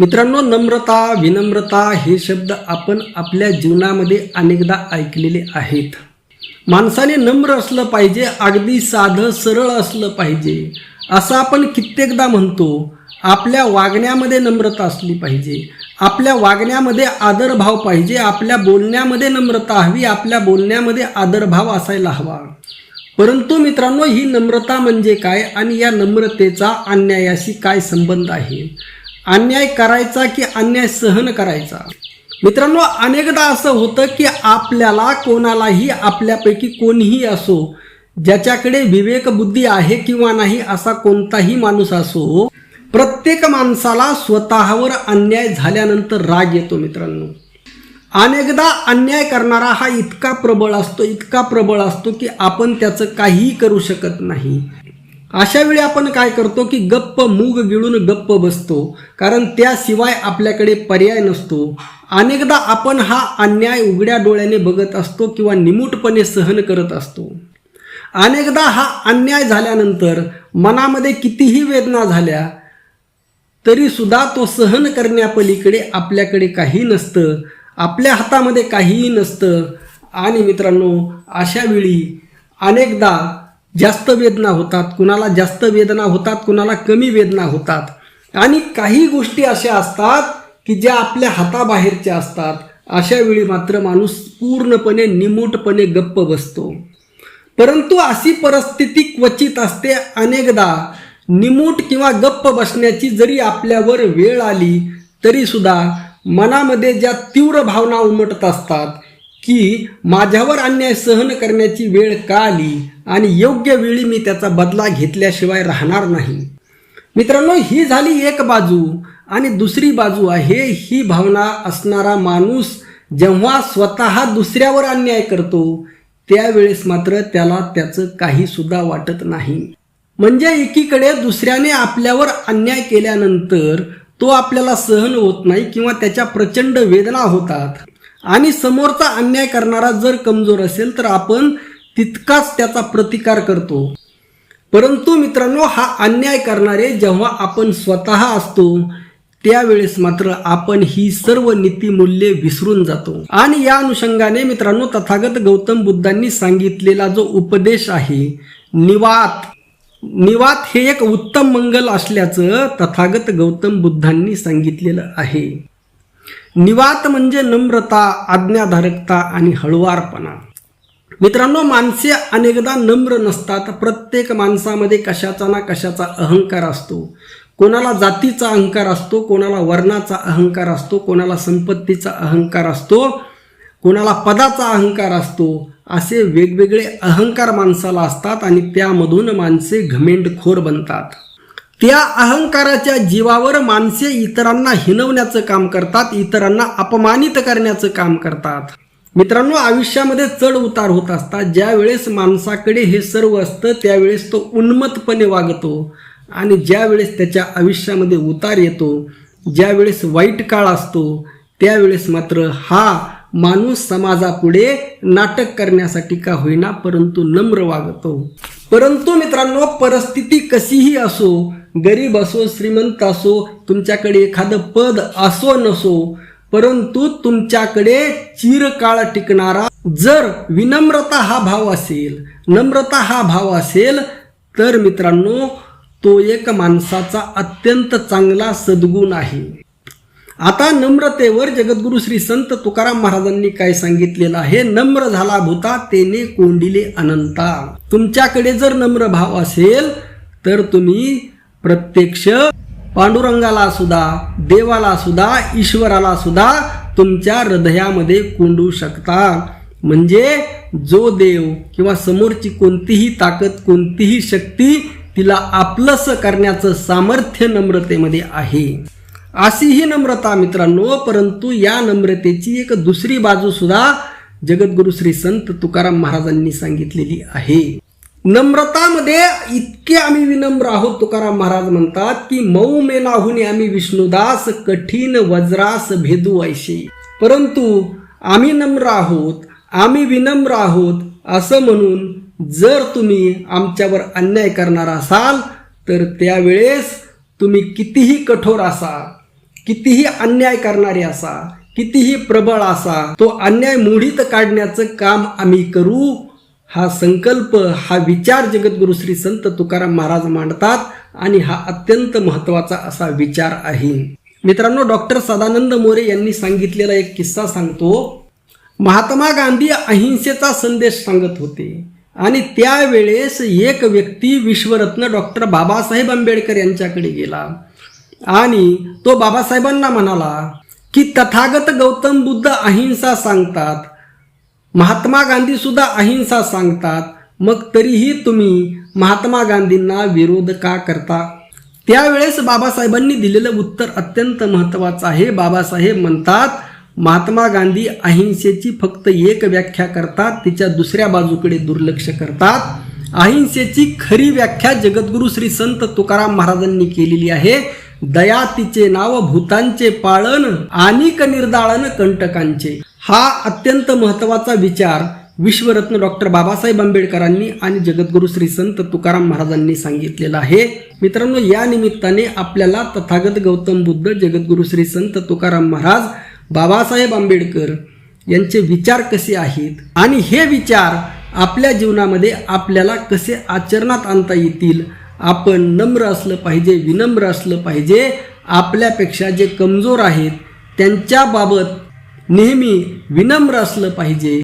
मित्रांनो नम्रता विनम्रता हे शब्द आपण आपल्या जीवनामध्ये अनेकदा ऐकलेले आहेत. माणसाने नम्र असलं पाहिजे अगदी साधं सरळ असलं पाहिजे. असं आपण कित्येकदा म्हणतो आपल्या वागण्यामध्ये नम्रता असली पाहिजे. आपल्या वागण्यामध्ये आदरभाव पाहिजे आपल्या बोलण्यामध्ये नम्रता हवी आपल्या बोलण्यामध्ये आदरभाव असायला हवा. परंतु मित्रांनो ही नम्रता म्हणजे काय? आणि या नम्रतेचा अन्यायाशी काय संबंध आहे? अन्याय करायचा की अन्याय सहन करायचा? मित्रांनो अनेकदा असं होतं की आपल्याला कोणालाही आपल्यापैकी कोणीही असो ज्याच्याकडे विवेकबुद्धी आहे किंवा नाही असा कोणताही माणूस असो प्रत्येक माणसाला स्वतःवर अन्याय झाल्यानंतर राग येतो मित्रांनो. अनेकदा अन्याय करणारा हा इतका प्रबळ असतो इतका प्रबळ असतो की आपण त्याचं काहीही करू शकत नाही. अशा वेळी आपण काय करतो की गप्प मूग गिळून गप्प बसतो. कारण त्याशिवाय आपल्याकडे पर्याय नसतो. अनेकदा आपण हा अन्याय उघड्या डोळ्याने बघत असतो किंवा निमूटपणे सहन करत असतो. अनेकदा हा अन्याय झाल्यानंतर मनामध्ये कितीही वेदना झाल्या तरी सुद्धा तो सहन करण्यापलीकडे आपल्याकडे काही नसतं आपल्या हातामध्ये काहीही नसतं. आणि मित्रांनो अशा वेळी अनेकदा जास्त वेदना होतात कुणाला जास्त वेदना होतात कुणाला कमी वेदना होतात. आणि काही गोष्टी अशा असतात की ज्या आपल्या हाताबाहेरच्या असतात. अशा वेळी मात्र माणूस पूर्णपणे निमूटपणे गप्प बसतो. परंतु अशी परिस्थिती क्वचित असते अनेकदा. निमूट किंवा गप्प बसण्याची जरी आपल्यावर वेळ आली तरीसुद्धा मनामध्ये ज्या तीव्र भावना उमटत असतात की माझ्यावर अन्याय सहन करण्याची वेळ का आली आणि योग्य वेळी मी त्याचा बदला घेतल्याशिवाय राहणार नाही? मित्रांनो ही झाली एक बाजू आणि दुसरी बाजू आहे ही भावना असणारा माणूस जेव्हा स्वतः दुसऱ्यावर अन्याय करतो त्यावेळेस मात्र त्याला त्याचं काही सुद्धा वाटत नाही. म्हणजे एकीकडे दुसऱ्याने आपल्यावर अन्याय केल्यानंतर तो आपल्याला सहन होत नाही किंवा त्याच्या प्रचंड वेदना होतात. आणि समोरचा अन्याय करणारा जर कमजोर असेल तर आपण तितकाच त्याचा प्रतिकार करतो. परंतु मित्रांनो हा अन्याय करणारे जेव्हा आपण स्वतः असतो त्यावेळेस मात्र आपण ही सर्व नीतीमूल्ये विसरून जातो. आणि या अनुषंगाने मित्रांनो तथागत गौतम बुद्धांनी सांगितलेला जो उपदेश आहे निवात. निवात हे एक उत्तम मंगल असल्याचं तथागत गौतम बुद्धांनी सांगितलेलं आहे. निवात म्हणजे नम्रता आज्ञाधारकता आणि हळुवारपणा. मित्रांनो माणसे अनेकदा नम्र नसतात. प्रत्येक माणसामध्ये कशाचा ना कशाचा अहंकार असतो. कोणाला जातीचा अहंकार असतो कोणाला वर्णाचा अहंकार असतो कोणाला संपत्तीचा अहंकार असतो कोणाला पदाचा अहंकार असतो. असे वेगवेगळे अहंकार माणसाला असतात आणि त्यामधून माणसे घमेंडखोर बनतात. त्या अहंकाराच्या जीवावर माणसे इतरांना हिनवण्याचं काम करतात इतरांना अपमानित करण्याचं काम करतात. मित्रांनो आयुष्यामध्ये चढ उतार होत असतात. ज्या वेळेस माणसाकडे हे सर्व असतं त्यावेळेस तो उन्मतपणे वागतो आणि ज्या वेळेस त्याच्या आयुष्यामध्ये उतार येतो ज्या वेळेस वाईट काळ असतो त्यावेळेस मात्र हा माणूस समाजापुढे नाटक करण्यासाठी का होईना परंतु नम्र वागतो. परंतु मित्रांनो परिस्थिती कशीही असो गरीब असो श्रीमंत असो तुमच्याकडे एखादं पद असो नसो परंतु तुमच्याकडे चिरकाळ टिकणारा जर विनम्रता हा भाव असेल नम्रता हा भाव असेल तर मित्रांनो तो एक माणसाचा अत्यंत चांगला सद्गुण आहे. आता नम्रतेवर जगद्गुरु श्री संत तुकाराम महाराजांनी काय सांगितलेलं आहे? नम्र झाला भूता तेने कोंडिले अनंता. तुमच्याकडे जर नम्र भाव असेल तर तुम्ही प्रत्यक्ष पांडुरंगाला सुद्धा देवाला सुद्धा ईश्वराला सुद्धा तुमच्या हृदयामध्ये कोंडू शकता. म्हणजे जो देव किंवा समोरची कोणतीही ताकद कोणतीही शक्ती तिला आपलंस करण्याचं सामर्थ्य नम्रतेमध्ये आहे. अशी ही नम्रता मित्रांनो परंतु या नम्रतेची एक दुसरी बाजू सुद्धा जगद्गुरु श्री संत तुकाराम महाराजांनी सांगितलेली आहे. नम्रतामध्ये इतके आम्ही विनम्र आहोत तुकाराम महाराज म्हणतात की मऊ मेनाहून आम्ही विष्णुदास कठीण वज्रास भेदू ऐशी. परंतु आम्ही नम्र आहोत आम्ही विनम्र आहोत असं म्हणून जर तुम्ही आमच्यावर अन्याय करणार असाल तर त्यावेळेस तुम्ही कितीही कठोर असा कितीही अन्याय करणारे असा कितीही प्रबळ असा तो अन्याय मोडीत काढण्याचं काम आम्ही करू. हा संकल्प हा विचार जगद्गुरु श्री संत तुकाराम महाराज मांडतात आणि हा अत्यंत महत्त्वाचा असा विचार आहे. मित्रांनो डॉक्टर सदानंद मोरे यांनी सांगितलेला एक किस्सा सांगतो. महात्मा गांधी अहिंसेचा संदेश सांगत होते आणि त्यावेळेस एक व्यक्ती विश्वरत्न डॉक्टर बाबासाहेब आंबेडकर यांच्याकडे गेला. आणि तो बाबासाहेबांना म्हणाला की तथागत गौतम बुद्ध अहिंसा सांगतात. महात्मा गांधी सुद्धा अहिंसा सांगतात. मग तरीही तुम्ही महात्मा गांधींना विरोध का करता? त्यावेळेस बाबासाहेबांनी दिलेलं उत्तर अत्यंत महत्वाचं आहे. बाबासाहेब म्हणतात महात्मा गांधी अहिंसेची फक्त एक व्याख्या करतात तिच्या दुसऱ्या बाजूकडे दुर्लक्ष करतात. अहिंसेची खरी व्याख्या जगद्गुरु श्री संत तुकाराम महाराजांनी केलेली आहे. दया तिचे नाव भूतांचे पाळण आणिक निर्दाळन कंटकांचे. हा अत्यंत महत्त्वाचा विचार विश्वरत्न डॉक्टर बाबासाहेब आंबेडकरांनी आणि जगद्गुरु श्री संत तुकाराम महाराजांनी सांगितलेला आहे. मित्रांनो या निमित्ताने आपल्याला तथागत गौतम बुद्ध जगद्गुरु श्री संत तुकाराम महाराज बाबासाहेब आंबेडकर यांचे विचार कसे आहेत आणि हे विचार आपल्या जीवनामध्ये आपल्याला कसे आचरणात आणता येतील आपण नम्र असलं पाहिजे विनम्र असलं पाहिजे आपल्यापेक्षा जे कमजोर आहेत त्यांच्याबाबत नेहमी विनम्र असलं पाहिजे.